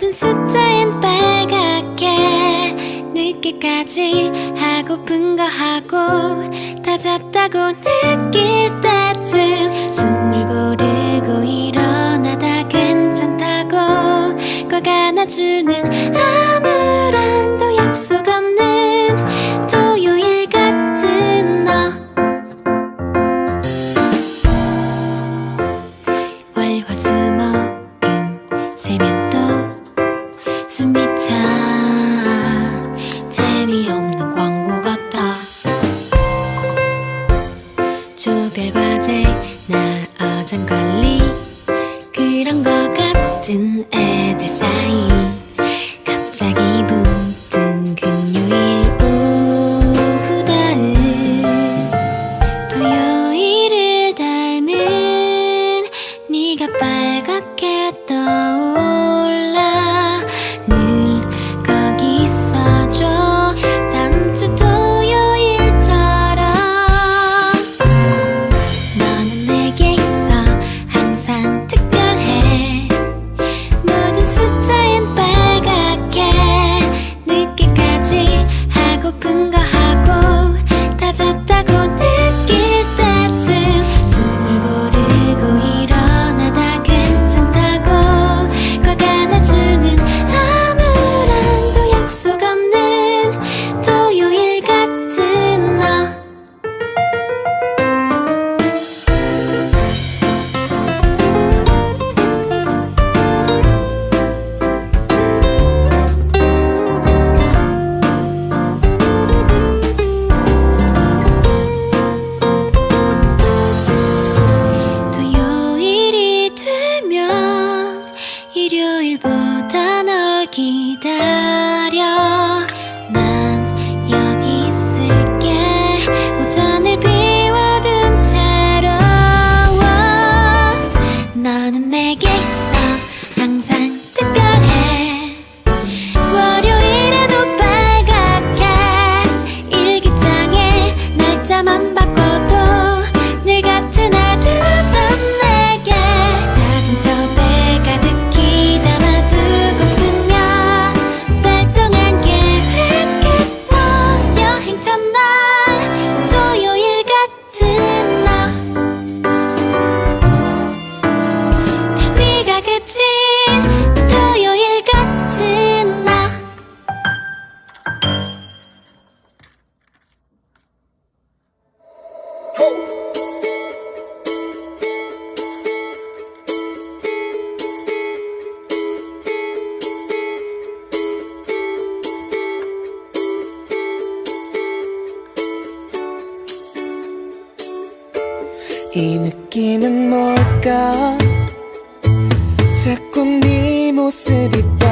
모든 숫자엔 빨갛게 늦게까지 하고픈 거 하고 다 잤다고 느끼 조별 과제 나 어장 관리. 그런 거 같은 애들 사이. 갑자기 부 이 느낌은 뭘까? 자꾸 네 모습이 떠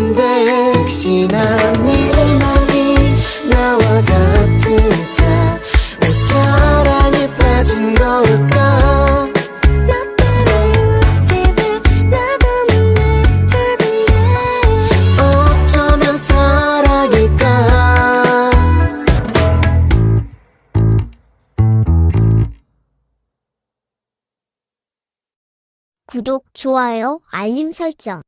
있는데 혹시나 네 맘이 나와 같을까? 내 사랑에 빠진 걸까? 어쩌면 사랑일까? 구독, 좋아요, 알림 설정